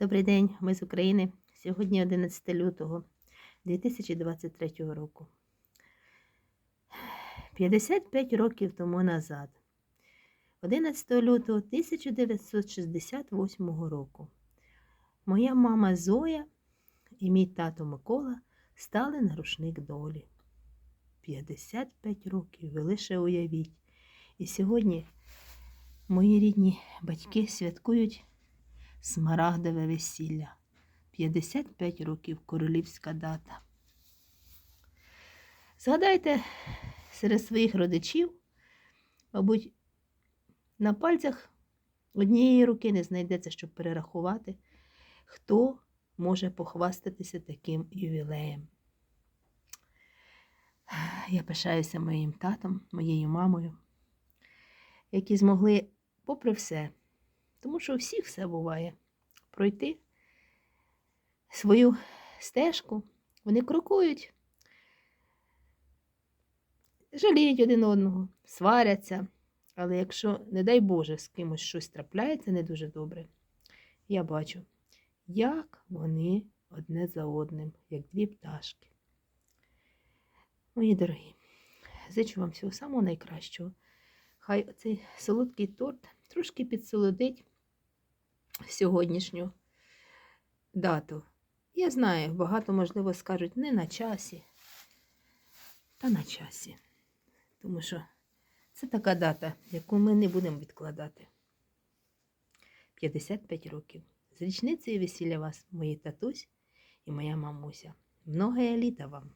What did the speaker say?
Добрий день, ми з України. Сьогодні 11 лютого 2023 року. 55 років тому назад, 11 лютого 1968 року, моя мама Зоя і мій тато Микола стали на рушник долі. 55 років, ви лише уявіть. І сьогодні мої рідні батьки святкують Смарагдове весілля. 55 років королівська дата. Згадайте серед своїх родичів, мабуть, на пальцях однієї руки не знайдеться, щоб перерахувати, хто може похвастатися таким ювілеєм. Я пишаюся моїм татом, моєю мамою, які змогли, попри все, тому що у всіх все буває. Пройти свою стежку. Вони крокують, жаліють один одного, сваряться. Але якщо, не дай Боже, з кимось щось трапляється не дуже добре, я бачу, як вони одне за одним, як дві пташки. Мої дорогі, зичу вам всього самого найкращого. Хай цей солодкий торт трошки підсолодить сьогоднішню дату. Я знаю, багато, можливо, скажуть не на часі, та на часі. Тому що це така дата, яку ми не будемо відкладати. 55 років. З річницею весілля вас, мої татусь і моя мамуся. Многое літа вам!